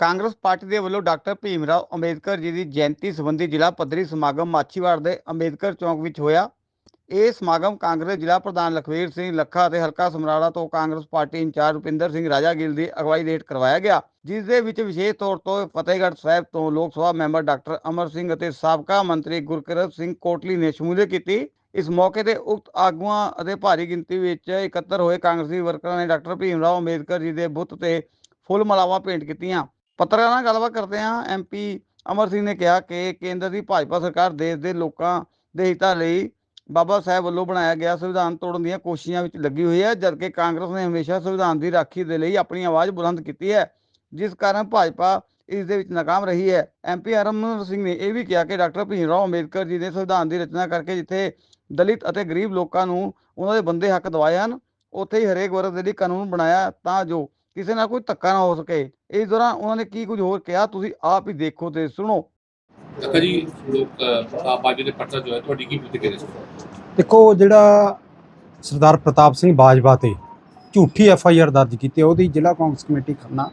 Congress party ਦੇ ਵੱਲੋਂ doctor Bhim Rao Ambedkar ji ਦੀ ਜਯੰਤੀ ਸੰਬੰਧੀ ਜ਼ਿਲ੍ਹਾ ਪੱਧਰੀ ਸਮਾਗਮ ਮਾਛੀਵਾੜ ਦੇ ਅੰਬੇਦਕਰ ਚੌਂਕ ਵਿੱਚ ਹੋਇਆ। ਇਹ ਸਮਾਗਮ ਕਾਂਗਰਸ ਜ਼ਿਲ੍ਹਾ ਪ੍ਰਧਾਨ ਲਖਵੀਰ ਸਿੰਘ ਲੱਖਾ ਅਤੇ ਹਲਕਾ ਸਮਰਾਲਾ ਤੋਂ ਕਾਂਗਰਸ ਪਾਰਟੀ ਇੰਚਾਰਜ ਰੁਪਿੰਦਰ ਸਿੰਘ ਰਾਜਾਗਿਲ ਦੀ ਅਗਵਾਈ ਹੇਠ ਕਰਵਾਇਆ ਗਿਆ। ਜਿਸ ਦੇ ਵਿੱਚ ਵਿਸ਼ੇਸ਼ ਤੌਰ ਤੋਂ ਫਤਿਹਗੜ੍ਹ ਸਾਹਿਬ ਤੋਂ ਲੋਕ ਸਭਾ ਮੈਂਬਰ ਡਾਕਟਰ ਅਮਰ ਸਿੰਘ ਅਤੇ ਸਾਬਕਾ ਮੰਤਰੀ ਗੁਰਕਿਰਤ ਸਿੰਘ ਕੋਟਲੀ ਨੇ ਸ਼ਮੂਲੀਅਤ ਕੀਤੀ। ਇਸ ਮੌਕੇ ਤੇ ਉਕਤ ਆਗੂਆਂ ਅਤੇ ਭਾਰੀ ਗਿਣਤੀ ਵਿੱਚ ਇਕੱਤਰ ਹੋਏ ਕਾਂਗਰਸੀ ਵਰਕਰਾਂ ਨੇ ਡਾਕਟਰ ਭੀਮ ਰਾਓ ਅੰਬੇਦਕਰ ਜੀ ਦੇ ਬੁੱਤ ਤੇ ਫੁੱਲ ਮਾਲਾਵਾਂ ਭੇਂਟ ਕੀਤੀਆਂ। ਪੱਤਰਕਾਰਾਂ ਨਾਲ ਗੱਲਬਾਤ ਕਰਦੇ ਹਾਂ ਐਮਪੀ ਅਮਰ ਸਿੰਘ ਨੇ ਕਿਹਾ ਕਿ ਕੇਂਦਰ ਦੀ ਭਾਜਪਾ ਸਰਕਾਰ ਦੇਸ਼ ਦੇ ਲੋਕਾਂ ਦੇ ਹਿੱਤਾਂ ਲਈ ਬਾਬਾ ਸਾਹਿਬ ਵੱਲੋਂ ਬਣਾਇਆ ਗਿਆ ਸੰਵਿਧਾਨ ਤੋੜਨ ਦੀਆਂ ਕੋਸ਼ਿਸ਼ਾਂ ਵਿੱਚ ਲੱਗੀ ਹੋਈ ਹੈ, ਜਦਕਿ ਕਾਂਗਰਸ ਨੇ ਹਮੇਸ਼ਾ ਸੰਵਿਧਾਨ ਦੀ ਰਾਖੀ ਦੇ ਲਈ ਆਪਣੀ ਆਵਾਜ਼ ਬੁਲੰਦ ਕੀਤੀ ਹੈ, ਜਿਸ ਕਾਰਨ ਭਾਜਪਾ ਇਸ ਦੇ ਵਿੱਚ ਨਾਕਾਮ ਰਹੀ ਹੈ। ਐਮਪੀ ਹਰਮਨ ਸਿੰਘ ਨੇ ਇਹ ਵੀ ਕਿਹਾ ਕਿ ਡਾਕਟਰ ਭੀਮ ਰਾਓ ਅੰਬੇਦਕਰ ਜੀ ਨੇ ਸੰਵਿਧਾਨ ਦੀ ਰਚਨਾ ਕਰਕੇ ਜਿੱਥੇ ਦਲਿਤ ਅਤੇ ਗਰੀਬ ਲੋਕਾਂ ਨੂੰ ਉਹਨਾਂ ਦੇ ਬੰਦੇ ਹੱਕ ਦਵਾਏ ਹਨ, ਉੱਥੇ ਹੀ ਹਰੇਕ ਵਰਗ ਦੇ ਲਈ ਕਾਨੂੰਨ ਬਣਾਇਆ ਤਾਂ ਜੋ ਕਿਸੇ ਨਾਲ ਕੋਈ ਧੱਕਾ ਨਾ ਹੋ ਸਕੇ। ਇਸ ਦੌਰਾਨ ਉਹਨਾਂ ਨੇ ਕੀ ਕੁਝ ਹੋਰ ਕਿਹਾ? ਤੁਸੀਂ ਆਪ ਹੀ ਦੇਖੋ ਤੇ ਸੁਣੋ। ਅੱਛਾ ਜੀ ਲੋਕ ਬਾਜਵਾ ਦੇ ਪਰਚਾ ਜੋ ਹੈ ਤੁਹਾਡੀ ਕੀ ਪ੍ਰਤੀਕਿਰਿਆ? ਦੇਖੋ ਜਿਹੜਾ ਸਰਦਾਰ ਪ੍ਰਤਾਪ ਸਿੰਘ ਬਾਜਵਾ ਤੇ ਝੂਠੀ ਐਫ ਆਈ ਆਰ ਦਰਜ ਕੀਤੀ ਹੈ, ਉਹਦੀ ਜ਼ਿਲ੍ਹਾ ਕਾਂਗਰਸ ਕਮੇਟੀ ਖੰਨਾ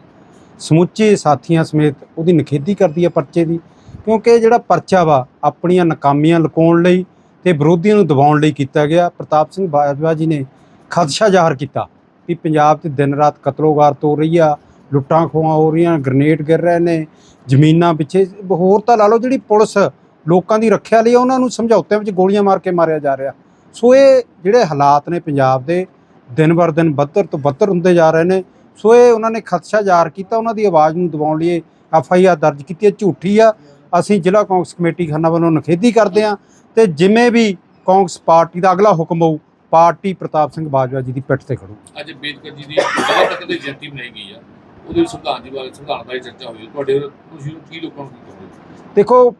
ਸਮੁੱਚੇ ਸਾਥੀਆਂ ਸਮੇਤ ਉਹਦੀ ਨਿਖੇਧੀ ਕਰਦੀ ਹੈ ਪਰਚੇ ਦੀ ਕਿਉਂਕਿ ਇਹ ਜਿਹੜਾ ਪਰਚਾ ਵਾ ਆਪਣੀਆਂ ਨਾਕਾਮੀਆਂ ਲੁਕਾਉਣ ਲਈ ਤੇ ਵਿਰੋਧੀਆਂ ਨੂੰ ਦਬਾਉਣ ਲਈ ਕੀਤਾ ਗਿਆ। ਪ੍ਰਤਾਪ ਸਿੰਘ ਬਾਜਵਾ ਜੀ ਨੇ ਖਦਸ਼ਾ ਜ਼ਾਹਰ ਕੀਤਾ। ਵੀ ਪੰਜਾਬ 'ਚ ਦਿਨ ਰਾਤ ਕਤਲੋਗਾਰ ਹੋ ਰਹੀ ਆ ਲੁੱਟਾਂ ਖੋਹਾਂ ਹੋ ਰਹੀਆਂ ਗ੍ਰਨੇਡ ਗਿਰ ਰਹੇ ਨੇ ਜ਼ਮੀਨਾਂ ਪਿੱਛੇ ਹੋਰ ਤਾਂ ਲਾ ਲਓ ਜਿਹੜੀ ਪੁਲਿਸ ਲੋਕਾਂ ਦੀ ਰੱਖਿਆ ਲਈ ਆ, ਉਹਨਾਂ ਨੂੰ ਸਮਝੌਤਿਆਂ ਵਿੱਚ ਗੋਲੀਆਂ ਮਾਰ ਕੇ ਮਾਰਿਆ ਜਾ ਰਿਹਾ। ਸੋ ਇਹ ਜਿਹੜੇ ਹਾਲਾਤ ਨੇ ਪੰਜਾਬ ਦੇ ਦਿਨ ਬਰ ਦਿਨ ਬੱਤਰ ਤੋਂ ਬੱਤਰ ਹੁੰਦੇ ਜਾ ਰਹੇ ਨੇ। ਸੋ ਇਹ ਉਹਨਾਂ ਨੇ ਖਦਸ਼ਾ ਜ਼ਾਹਰ ਕੀਤਾ ਉਹਨਾਂ ਦੀ ਆਵਾਜ਼ ਨੂੰ ਦਬਾਉਣ ਲਈ ਐਫ ਆਈ ਆਰ ਦਰਜ ਕੀਤੀ ਹੈ। ਝੂਠੀ ਆ। ਅਸੀਂ ਜ਼ਿਲ੍ਹਾ ਕਾਂਗਰਸ ਕਮੇਟੀ ਖੰਨਾ ਵੱਲੋਂ ਨਿਖੇਧੀ ਕਰਦੇ ਹਾਂ ਤੇ ਜਿਵੇਂ ਵੀ ਕਾਂਗਰਸ ਪਾਰਟੀ ਦਾ ਅਗਲਾ ਹੁਕਮ ਹੋਊ ਪਾਰਟੀ ਪ੍ਰਤਾਪ ਸਿੰਘ ਬਾਜਵਾ ਜੀ ਦੀ ਪਿੱਠ ਤੇ ਖੜੂ। ਅੱਜ ਅੰਬੇਦਕਰ ਜੀ ਦੀ ਜਗ੍ਹਾ ਤੱਕ ਦੀ ਜਯੰਤੀ ਮਨਾਈ ਗਈ ਆ। ਉਹਦੇ ਵਿੱਚ ਸੰਵਿਧਾਨ ਦੀ ਬਾਰੇ ਸੰਵਿਧਾਨ ਬਾਰੇ ਚਰਚਾ ਹੋਈ। ਤੁਹਾਡੇ ਤੁਸੀਂ ਕੀ ਲੋਕਾਂ ਨੂੰ ਕਹੋਗੇ? ਦੇਖੋ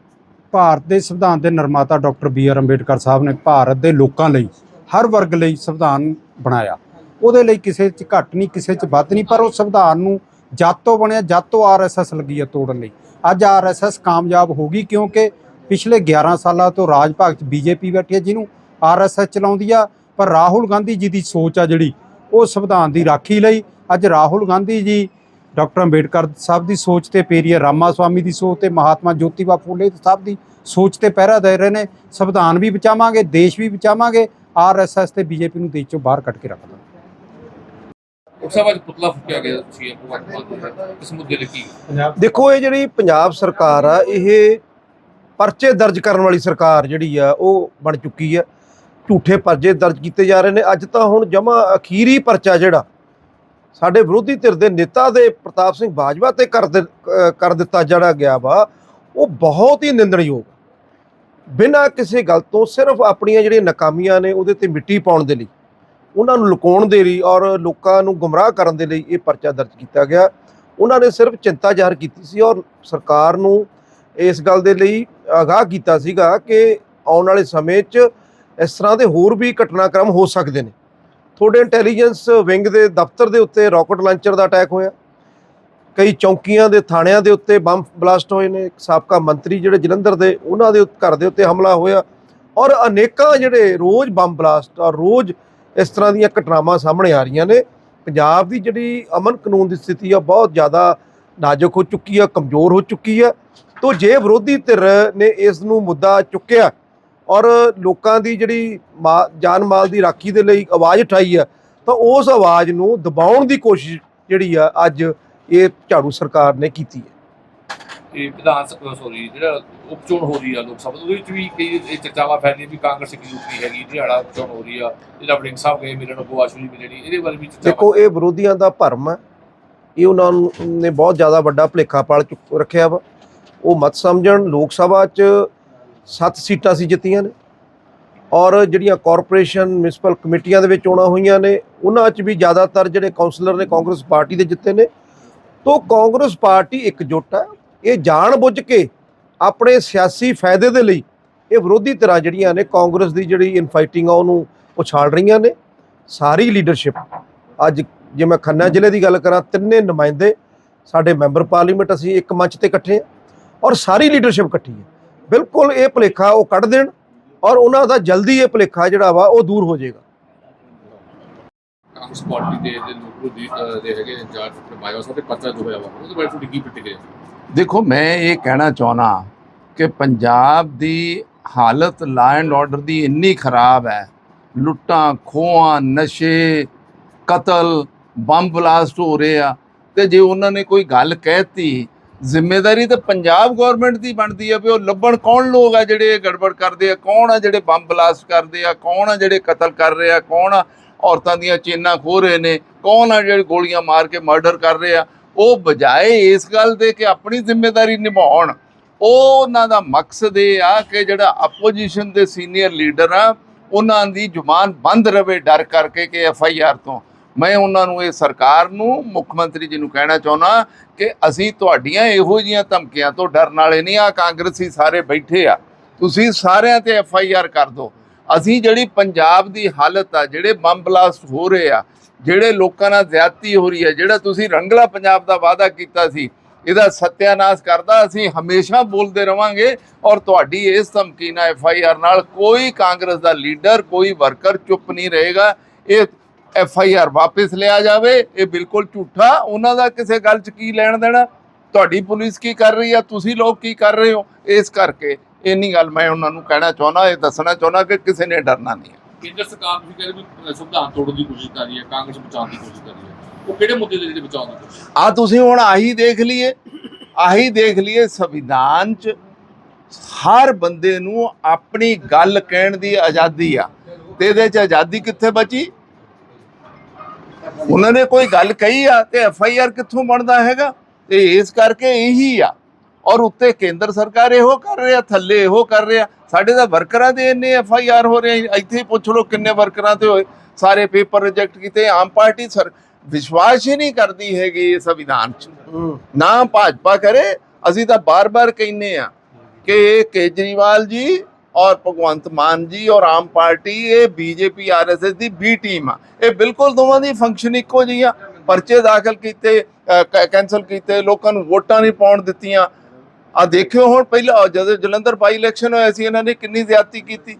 ਭਾਰਤ ਦੇ ਸੰਵਿਧਾਨ ਦੇ ਨਿਰਮਾਤਾ doctor B R Ambedkar Sahib ਨੇ ਭਾਰਤ ਦੇ ਲੋਕਾਂ ਲਈ ਹਰ ਵਰਗ ਲਈ ਸੰਵਿਧਾਨ ਬਣਾਇਆ। ਉਹਦੇ ਲਈ ਕਿਸੇ 'ਚ ਘੱਟ ਨਹੀਂ ਕਿਸੇ 'ਚ ਵੱਧ ਨਹੀਂ ਪਰ ਉਹ ਸੰਵਿਧਾਨ ਨੂੰ ਜਦ ਤੋਂ ਬਣਿਆ ਜਦ ਤੋਂ ਆਰਐਸਐਸ ਲੱਗੀ ਹੈ ਤੋੜਨ ਲਈ। ਅੱਜ ਆਰਐਸਐਸ ਕਾਮਯਾਬ ਹੋ ਗਈ ਕਿਉਂਕਿ ਪਿਛਲੇ 11 ਸਾਲਾਂ ਤੋਂ ਰਾਜ ਭਾਗ 'ਚ ਬੀਜੇਪੀ ਬੈਠੀ ਹੈ ਜਿਹਨੂੰ ਆਰਐਸਐਸ ਚਲਾਉਂਦੀ ਆ। ਪਰ ਰਾਹੁਲ ਗਾਂਧੀ ਜੀ ਦੀ ਸੋਚ ਆ ਜਿਹੜੀ ਉਹ ਸੰਵਿਧਾਨ ਦੀ ਰਾਖੀ ਲਈ। ਅੱਜ ਰਾਹੁਲ ਗਾਂਧੀ ਜੀ ਡਾਕਟਰ ਅੰਬੇਡਕਰ ਸਾਹਿਬ ਦੀ ਸੋਚ ਤੇ ਪੇਰੀਆ ਰਾਮਾ ਸਵਾਮੀ ਦੀ ਸੋਚ ਤੇ ਮਹਾਤਮਾ ਜੋਤੀਬਾ ਫੂਲੇ ਸਾਹਿਬ ਦੀ ਸੋਚ ਤੇ ਪਹਿਰਾ ਦੇ ਰਹੇ ਨੇ। ਸੰਵਿਧਾਨ ਵੀ ਬਚਾਵਾਂਗੇ ਦੇਸ਼ ਵੀ ਬਚਾਵਾਂਗੇ ਆਰਐਸਐਸ ਤੇ ਬੀਜੇਪੀ ਨੂੰ ਦੇਸ਼ ਚੋਂ ਬਾਹਰ ਕੱਢ ਕੇ ਰੱਖਦਾ ਉਸ ਸਾਹਿਬ ਅੱਜ ਪੁਤਲਾ ਫੁੱਕਿਆ ਗਿਆ ਸੀ ਭਗਵੰਤ ਮਾਨ ਦਾ ਇਸ ਮੁੱਦੇ ਲਈ ਕੀ? ਦੇਖੋ ਇਹ ਜਿਹੜੀ ਪੰਜਾਬ ਸਰਕਾਰ ਆ ਇਹ ਪਰਚੇ ਦਰਜ ਕਰਨ ਵਾਲੀ ਸਰਕਾਰ ਜਿਹੜੀ ਆ ਉਹ ਬਣ ਚੁੱਕੀ ਆ। ਝੂਠੇ ਪਰਚੇ ਦਰਜ ਕੀਤੇ ਜਾ ਰਹੇ ਨੇ। ਅੱਜ ਤਾਂ ਹੁਣ ਜਮਾ ਅਖੀਰੀ ਪਰਚਾ ਜਿਹੜਾ ਸਾਡੇ ਵਿਰੋਧੀ ਧਿਰ ਦੇ ਨੇਤਾ ਦੇ ਪ੍ਰਤਾਪ ਸਿੰਘ ਬਾਜਵਾ ਤੇ ਕਰ ਕਰ ਦਿੱਤਾ ਜਿਹੜਾ ਗਿਆ ਵਾ, ਉਹ ਬਹੁਤ ਹੀ ਨਿੰਦਣਯੋਗ ਬਿਨਾਂ ਕਿਸੇ ਗੱਲ ਤੋਂ ਸਿਰਫ ਆਪਣੀਆਂ ਜਿਹੜੀਆਂ ਨਾਕਾਮੀਆਂ ਨੇ ਉਹਦੇ ਤੇ ਮਿੱਟੀ ਪਾਉਣ ਦੇ ਲਈ, ਉਹਨਾਂ ਨੂੰ ਲੁਕਾਉਣ ਦੇ ਲਈ ਔਰ ਲੋਕਾਂ ਨੂੰ ਗੁੰਮਰਾਹ ਕਰਨ ਦੇ ਲਈ ਇਹ ਪਰਚਾ ਦਰਜ ਕੀਤਾ ਗਿਆ। ਉਹਨਾਂ ਨੇ ਸਿਰਫ ਚਿੰਤਾ ਜ਼ਾਹਰ ਕੀਤੀ ਸੀ ਔਰ ਸਰਕਾਰ ਨੂੰ ਇਸ ਗੱਲ ਦੇ ਲਈ ਆਗਾਹ ਕੀਤਾ ਸੀਗਾ ਕਿ ਆਉਣ ਵਾਲੇ ਸਮੇਂ 'ਚ ਇਸ ਤਰ੍ਹਾਂ ਦੇ ਹੋਰ ਵੀ ਘਟਨਾਕ੍ਰਮ ਹੋ ਸਕਦੇ ਨੇ। ਤੁਹਾਡੇ ਇੰਟੈਲੀਜੈਂਸ ਵਿੰਗ ਦੇ ਦਫ਼ਤਰ ਦੇ ਉੱਤੇ ਰਾਕਟ ਲਾਂਚਰ ਦਾ ਅਟੈਕ ਹੋਇਆ। ਕਈ ਚੌਂਕੀਆਂ ਦੇ ਥਾਣਿਆਂ ਦੇ ਉੱਤੇ ਬੰਬ ਬਲਾਸਟ ਹੋਏ ਨੇ। ਸਾਬਕਾ ਮੰਤਰੀ ਜਿਹੜੇ ਜਲੰਧਰ ਦੇ, ਉਹਨਾਂ ਦੇ ਘਰ ਦੇ ਉੱਤੇ ਹਮਲਾ ਹੋਇਆ। ਔਰ ਅਨੇਕਾਂ ਜਿਹੜੇ ਰੋਜ਼ ਬੰਬ ਬਲਾਸਟ ਔਰ ਰੋਜ਼ ਇਸ ਤਰ੍ਹਾਂ ਦੀਆਂ ਘਟਨਾਵਾਂ ਸਾਹਮਣੇ ਆ ਰਹੀਆਂ ਨੇ। ਪੰਜਾਬ ਦੀ ਜਿਹੜੀ ਅਮਨ ਕਾਨੂੰਨ ਦੀ ਸਥਿਤੀ ਆ, ਬਹੁਤ ਜ਼ਿਆਦਾ ਨਾਜ਼ੁਕ ਹੋ ਚੁੱਕੀ ਆ, ਕਮਜ਼ੋਰ ਹੋ ਚੁੱਕੀ ਆ। ਤੋਂ ਜੇ ਵਿਰੋਧੀ ਧਿਰ ਨੇ ਇਸ ਨੂੰ ਮੁੱਦਾ ਚੁੱਕਿਆ ਔਰ ਲੋਕਾਂ ਦੀ ਜਿਹੜੀ ਜਾਨ ਮਾਲ ਦੀ ਰਾਖੀ ਦੇ ਲਈ ਆਵਾਜ਼ ਉਠਾਈ ਆ ਤਾਂ ਉਸ ਆਵਾਜ਼ ਨੂੰ ਦਬਾਉਣ ਦੀ ਕੋਸ਼ਿਸ਼ ਜਿਹੜੀ ਆ ਅੱਜ ਇਹ ਝਾੜੂ ਸਰਕਾਰ ਨੇ ਕੀਤੀ ਹੈ। ਇਹ ਵਿਧਾਨ ਸਭਾ ਸੋਰੀ ਜਿਹੜਾ ਉਪਚੋਣ ਹੋ ਰਹੀ ਆ ਲੋਕ ਸਭਾ ਉਹਦੇ ਵਿੱਚ ਵੀ ਕਈ ਇਹ ਚਰਚਾਵਾਂ ਫੈਲੀਆਂ ਵੀ ਕਾਂਗਰਸ ਇੱਕ ਨਹੀਂ ਹੈਗੀ ਦਿਹਾੜਾ ਉਪਚੋਣ ਹੋ ਰਹੀ ਆ ਜਿਹੜਾ ਵੜਿੰਗ ਸਾਹਿਬ ਗਏ ਮਿਲਣ ਨੂੰ ਆਸ਼ੂ ਜੀ ਮਿਲਣੀ ਇਹਦੇ ਬਾਰੇ ਵੀ ਚਰਚਾ ਦੇਖੋ ਇਹ ਵਿਰੋਧੀਆਂ ਦਾ ਭਰਮ ਹੈ ਇਹ ਉਹਨਾਂ ਨੂੰ ਨੇ ਬਹੁਤ ਜ਼ਿਆਦਾ ਵੱਡਾ ਭੁਲੇਖਾ ਪਾਲ ਚੁੱਕ ਰੱਖਿਆ ਵਾ। ਉਹ ਮਤ ਸਮਝਣ ਲੋਕ ਸਭਾ 'ਚ 7 ਸੀਟਾਂ ਸੀ ਜਿੱਤੀਆਂ ਨੇ। ਔਰ ਜਿਹੜੀਆਂ ਕਾਰਪੋਰੇਸ਼ਨ ਮਿਊਨਿਸਪਲ ਕਮੇਟੀਆਂ ਦੇ ਵਿੱਚ ਚੋਣਾਂ ਹੋਈਆਂ ਨੇ, ਉਹਨਾਂ 'ਚ ਵੀ ਜ਼ਿਆਦਾਤਰ ਜਿਹੜੇ ਕਾਉਂਸਲਰ ਨੇ ਕਾਂਗਰਸ ਪਾਰਟੀ ਦੇ ਜਿੱਤੇ ਨੇ। ਤੋਂ ਕਾਂਗਰਸ ਪਾਰਟੀ ਇਕਜੁੱਟ ਹੈ ਇਹ ਜਾਣ ਬੁੱਝ ਕੇ ਆਪਣੇ ਸਿਆਸੀ ਫਾਇਦੇ ਦੇ ਲਈ ਇਹ ਵਿਰੋਧੀ ਧਿਰਾਂ ਜਿਹੜੀਆਂ ਨੇ, ਕਾਂਗਰਸ ਦੀ ਜਿਹੜੀ ਇਨਫਾਈਟਿੰਗ ਆ, ਉਹਨੂੰ ਉਛਾਲ ਰਹੀਆਂ ਨੇ। ਸਾਰੀ ਲੀਡਰਸ਼ਿਪ ਅੱਜ ਜੇ ਮੈਂ ਖੰਨਾ ਜ਼ਿਲ੍ਹੇ ਦੀ ਗੱਲ ਕਰਾਂ, ਤਿੰਨੇ ਨੁਮਾਇੰਦੇ ਸਾਡੇ ਮੈਂਬਰ ਪਾਰਲੀਮੈਂਟ ਅਸੀਂ ਇੱਕ ਮੰਚ ਤੇ ਇਕੱਠੇ ਹਾਂ ਔਰ ਸਾਰੀ ਲੀਡਰਸ਼ਿਪ ਇਕੱਠੀ ਹੈ ਬਿਲਕੁਲ ਇਹ ਭੁਲੇਖਾ ਉਹ ਕੱਢ ਦੇਣ ਔਰ ਉਹਨਾਂ ਦਾ ਜਲਦੀ ਇਹ ਭੁਲੇਖਾ ਜਿਹੜਾ ਵਾ ਉਹ ਦੂਰ ਹੋ ਜਾਏਗਾ। ਕਾਂਗਰਸ ਪਾਰਟੀ ਦੇ ਜਿਹੜੇ ਲੋਕ ਦੀ ਅਹ, ਦੇ ਹੈਗੇ ਇੰਚਾਰਜ ਡਾਕਟਰ ਬਾਜਵਾ ਸਾਹਿਬ ਦੇ ਪੱਤਰ ਜੋ ਹੋਇਆ ਵਾ ਉਹਦੇ ਬਾਰੇ ਤੁਹਾਡੀ ਕੀ ਪ੍ਰਤੀਕਿਰਿਆ ਦੇਖੋ ਮੈਂ ਇਹ ਕਹਿਣਾ ਚਾਹਣਾ ਕਿ ਪੰਜਾਬ ਦੀ ਹਾਲਤ ਲਾ ਐਂਡ ਆਰਡਰ ਦੀ ਇੰਨੀ ਖਰਾਬ ਹੈ। ਲੁੱਟਾਂ ਖੋਹਾਂ ਨਸ਼ੇ ਕਤਲ ਬੰਬ ਬਲਾਸਟ ਹੋ ਰਹੇ ਆ। ਤੇ ਜੇ ਉਹਨਾਂ ਨੇ ਕੋਈ ਗੱਲ ਕਹਿਤੀ ਜ਼ਿੰਮੇਵਾਰੀ ਤਾਂ ਪੰਜਾਬ ਗਵਰਨਮੈਂਟ ਦੀ ਬਣਦੀ ਹੈ ਵੀ ਉਹ ਲੱਭਣ ਕੌਣ ਲੋਕ ਆ ਜਿਹੜੇ ਗੜਬੜ ਕਰਦੇ ਆ, ਕੌਣ ਆ ਜਿਹੜੇ ਬੰਬ ਬਲਾਸਟ ਕਰਦੇ ਆ, ਕੌਣ ਆ ਜਿਹੜੇ ਕਤਲ ਕਰ ਰਹੇ ਆ, ਕੌਣ ਆ ਔਰਤਾਂ ਦੀਆਂ ਚੇਨਾਂ ਖੋਹ ਰਹੇ ਨੇ, ਕੌਣ ਆ ਜਿਹੜੇ ਗੋਲੀਆਂ ਮਾਰ ਕੇ ਮਰਡਰ ਕਰ ਰਹੇ ਆ। ਉਹ ਬਜਾਏ ਇਸ ਗੱਲ ਦੇ ਕਿ ਆਪਣੀ ਜ਼ਿੰਮੇਵਾਰੀ ਨਿਭਾਉਣ, ਉਹ ਉਹਨਾਂ ਦਾ ਮਕਸਦ ਇਹ ਆ ਕਿ ਜਿਹੜਾ ਆਪੋਜੀਸ਼ਨ ਦੇ ਸੀਨੀਅਰ ਲੀਡਰ ਆ, ਉਹਨਾਂ ਦੀ ਜ਼ੁਬਾਨ ਬੰਦ ਰਵੇ ਡਰ ਕਰਕੇ ਕਿ ਐਫ ਆਈ ਆਰ ਤੋਂ। ਮੈਂ ਉਹਨਾਂ ਨੂੰ, ਇਹ ਸਰਕਾਰ ਨੂੰ, ਮੁੱਖ ਮੰਤਰੀ ਜੀ ਨੂੰ ਕਹਿਣਾ ਚਾਹੁੰਦਾ ਕਿ ਅਸੀਂ ਤੁਹਾਡੀਆਂ ਇਹੋ ਜੀਆਂ ਧਮਕੀਆਂ ਤੋਂ ਡਰਨ ਵਾਲੇ ਨਹੀਂ ਆ ਕਾਂਗਰਸੀ ਸਾਰੇ ਬੈਠੇ ਆ। ਤੁਸੀਂ ਸਾਰਿਆਂ ਤੇ ਐਫ ਆਈ ਆਰ ਕਰ ਦਿਓ। ਅਸੀਂ ਜਿਹੜੀ ਪੰਜਾਬ ਦੀ ਹਾਲਤ ਆ, ਜਿਹੜੇ ਬੰਬ ਬਲਾਸਟ ਹੋ ਰਹੇ ਆ, ਜਿਹੜੇ ਲੋਕਾਂ ਨਾਲ ਜ਼ਿਆਦਤੀ ਹੋ ਰਹੀ ਹੈ ਜਿਹੜਾ ਤੁਸੀਂ ਰੰਗਲਾ ਪੰਜਾਬ ਦਾ ਵਾਅਦਾ ਕੀਤਾ ਸੀ, ਇਹਦਾ ਸਤਿਆਨਾਸ਼ ਕਰਦਾ, ਅਸੀਂ ਹਮੇਸ਼ਾ ਬੋਲਦੇ ਰਵਾਂਗੇ ਔਰ ਤੁਹਾਡੀ ਇਸ ਧਮਕੀ ਨਾਲ ਐਫ ਆਈ ਆਰ ਨਾਲ ਕੋਈ ਕਾਂਗਰਸ ਦਾ ਲੀਡਰ, ਕੋਈ ਵਰਕਰ ਚੁੱਪ ਨਹੀਂ ਰਹੇਗਾ। ਇਹ ਐਫ ਆਈ ਆਰ ਵਾਪਸ ਲਿਆ ਜਾਵੇ ਇਹ ਬਿਲਕੁਲ ਝੂਠਾ। ਉਹਨਾਂ ਦਾ ਕਿਸੇ ਗੱਲ 'ਚ ਕੀ ਲੈਣ ਦੇਣਾ? ਤੁਹਾਡੀ ਪੁਲਿਸ ਕੀ ਕਰ ਰਹੀ ਆ? ਤੁਸੀਂ ਲੋਕ ਕੀ ਕਰ ਰਹੇ ਹੋ? ਇਸ ਕਰਕੇ ਇੰਨੀ ਗੱਲ ਮੈਂ ਉਹਨਾਂ ਨੂੰ ਕਹਿਣਾ ਚਾਹੁੰਦਾ ਇਹ ਦੱਸਣਾ ਚਾਹੁੰਦਾ ਕਿ ਕਿਸੇ ਨੇ ਡਰਨਾ ਨਹੀਂ ਹੈ। ਕੇਂਦਰ ਸਰਕਾਰ ਤੁਸੀਂ ਕਹਿੰਦੇ ਵੀ ਸੰਵਿਧਾਨ ਤੋੜਨ ਦੀ ਕੋਸ਼ਿਸ਼ ਕਰ ਰਹੀ ਹੈ ਕਾਂਗਰਸ ਬਚਾਉਣ ਦੀ ਕੋਸ਼ਿਸ਼ ਕਰ ਰਹੀ ਹੈ। ਉਹ ਕਿਹੜੇ ਮੁੱਦੇ ਦੇ ਜਿਹੜੇ ਬਚਾਉਣ ਦੀ ਕੋਸ਼ਿਸ਼ ਆ ਤੁਸੀਂ ਹੁਣ ਆਹੀ ਦੇਖ ਲਈਏ ਆਹੀ ਦੇਖ ਲਈਏ ਸੰਵਿਧਾਨ 'ਚ ਹਰ ਬੰਦੇ ਨੂੰ ਆਪਣੀ ਗੱਲ ਕਹਿਣ ਦੀ ਆਜ਼ਾਦੀ ਆ। ਤੇ ਇਹਦੇ 'ਚ ਆਜ਼ਾਦੀ ਕਿੱਥੇ ਬਚੀ? ਉਹਨਾਂ ਨੇ ਕੋਈ ਗੱਲ ਕਹੀ ਆ ਤੇ ਐਫ ਆਈ ਆਰ ਕਿੱਥੋਂ ਬਣਦਾ ਹੈਗਾ? ਤੇ ਇਸ ਕਰਕੇ ਇਹੀ ਆ। ਔਰ ਉੱਤੇ ਕੇਂਦਰ ਸਰਕਾਰ ਇਹੋ ਕਰ ਰਿਹਾ ਥੱਲੇ ਇਹੋ ਕਰ ਰਿਹਾ। ਸਾਡੇ ਤਾਂ ਵਰਕਰਾਂ ਦੇ ਇੰਨੇ ਐਫ ਆਈ ਆਰ ਹੋ ਰਹੇ ਆ। ਇੱਥੇ ਪੁੱਛ ਲਓ ਕਿੰਨੇ ਵਰਕਰਾਂ ਤੇ ਹੋਏ। ਸਾਰੇ ਪੇਪਰ ਰਿਜੈਕਟ ਕੀਤੇ। ਆਮ ਪਾਰਟੀ ਸਰ ਵਿਸ਼ਵਾਸ ਹੀ ਨਹੀਂ ਕਰਦੀ ਹੈਗੀ ਇਸ ਸੰਵਿਧਾਨ 'ਚ। ਨਾ ਭਾਜਪਾ ਕਰੇ। ਅਸੀਂ ਤਾਂ ਬਾਰ-ਬਾਰ ਕਹਿੰਨੇ ਆ ਕਿ ਇਹ ਕੇਜਰੀਵਾਲ ਜੀ ਔਰ ਭਗਵੰਤ ਮਾਨ ਜੀ ਔਰ ਆਮ ਪਾਰਟੀ ਇਹ ਬੀਜੇਪੀ ਆਰਐਸਐਸ ਦੀ ਬੀ ਟੀਮ ਆ। ਇਹ ਬਿਲਕੁਲ ਦੋਵਾਂ ਦੀ ਫੰਕਸ਼ਨ ਇੱਕੋ ਜਿਹੀ ਆ। ਪਰਚੇ ਦਾਖਲ ਕੀਤੇ ਕੈਨਸਲ ਕੀਤੇ ਲੋਕਾਂ ਨੂੰ ਵੋਟਾਂ ਨਹੀਂ ਪਾਉਣ ਦਿੱਤੀਆਂ। ਆ ਦੇਖਿਓ ਹੁਣ ਪਹਿਲਾਂ ਜਦੋਂ ਜਲੰਧਰ ਬਾਈ ਇਲੈਕਸ਼ਨ ਹੋਇਆ ਸੀ ਇਹਨਾਂ ਨੇ ਕਿੰਨੀ ਜ਼ਿਆਦਤੀ ਕੀਤੀ।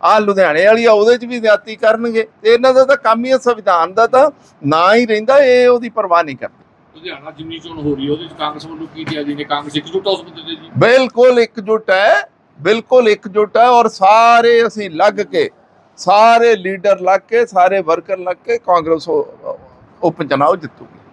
ਆ ਲੁਧਿਆਣੇ ਵਾਲੀ ਆ ਉਹਦੇ 'ਚ ਵੀ ਜ਼ਿਆਦਤੀ ਕਰਨਗੇ। ਤੇ ਇਹਨਾਂ ਦਾ ਤਾਂ ਕੰਮ ਹੀ ਸੰਵਿਧਾਨ ਦਾ ਤਾਂ ਨਾ ਹੀ ਰਹਿੰਦਾ ਇਹ ਉਹਦੀ ਪਰਵਾਹ ਨਹੀਂ ਕਰਦੇ। ਲੁਧਿਆਣਾ ਜਿੰਨੀ ਚੋਣ ਹੋ ਰਹੀ ਹੈ ਉਹਦੇ ਵਿੱਚ ਕਾਂਗਰਸ ਵੱਲੋਂ ਕੀ ਜੀ? ਨੇ ਕਾਂਗਰਸ ਇਕਜੁੱਟ ਉਸ ਮੁੱਦੇ ਤੇ ਜੀ। ਬਿਲਕੁਲ ਇਕਜੁੱਟ ਹੈ। ਬਿਲਕੁਲ ਇਕਜੁੱਟ ਹੈ ਔਰ ਸਾਰੇ ਅਸੀਂ ਲੱਗ ਕੇ, ਸਾਰੇ ਲੀਡਰ ਲੱਗ ਕੇ, ਸਾਰੇ ਵਰਕਰ ਲੱਗ ਕੇ ਕਾਂਗਰਸ ਉਹ ਉਪ ਚੁਣਾਵ ਜਿੱਤੂਗੀ।